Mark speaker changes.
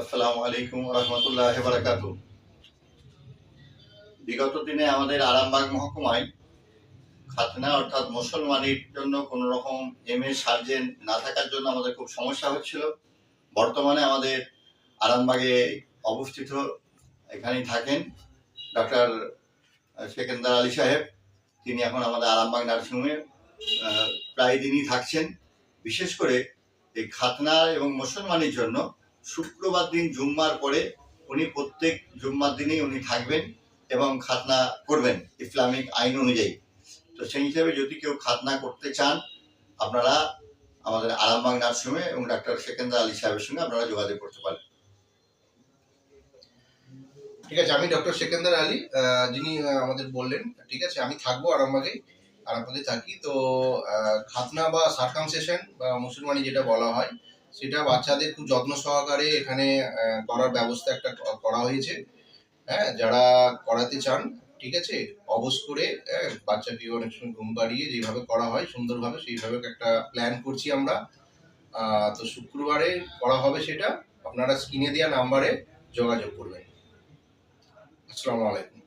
Speaker 1: আসসালামু আলাইকুম রহমতুল্লাহ বারাকাত বিগত দিনে আমাদের আরামবাগ মহকুমায় খাতনা, অর্থাৎ মুসলমানের জন্য কোনো রকম এম এ সার্জেন না থাকার জন্য আমাদের খুব সমস্যা হচ্ছিল। বর্তমানে আমাদের আরামবাগে অবস্থিত এখানেই থাকেন ডক্টর সেকেন্দার আলী সাহেব। তিনি এখন আমাদের আরামবাগ নার্সিংহোমে প্রায় দিনই থাকছেন। বিশেষ করে এই খাতনা এবং মুসলমানের জন্য শুক্রবার দিন জুম্মার পরে উনি প্রত্যেক জুম্মার দিনেই উনি থাকবেন এবং খাতনা করবেন ইসলামিক আইন অনুযায়ী। তো সেই হিসাবে যদি কেউ খাতনা করতে চান, আপনারা আমাদের আরামবাগ নার্সিংহোমে এবং ডাক্তার সেকেন্দ্র আলী সাহেবের সঙ্গে আপনারা যোগাযোগ করতে পারেন।
Speaker 2: ঠিক আছে, আমি ডক্টর সেকেন্দার আলী যিনি আমাদের বললেন, ঠিক আছে, আমি থাকব আরামবাগে আরামবাগে থাকি। তো খাতনা বা সার্কামসেশন বা মুসলমানি যেটা বলা হয় সেটা বাচ্চাদের খুব যত্ন সহকারে এখানে করার ব্যবস্থা একটা করা হয়েছে। হ্যাঁ যারা করাতে চান ঠিক আছে অবশ করে হ্যাঁ, বাচ্চাকে অনেক সময় ঘুম পাড়িয়ে যেভাবে করা হয় সুন্দরভাবে সেইভাবে একটা প্ল্যান করছি আমরা। তো শুক্রবারে করা হবে সেটা। আপনারা স্ক্রিনে দেওয়া নাম্বারে যোগাযোগ করবেন। আসসালামু আলাইকুম।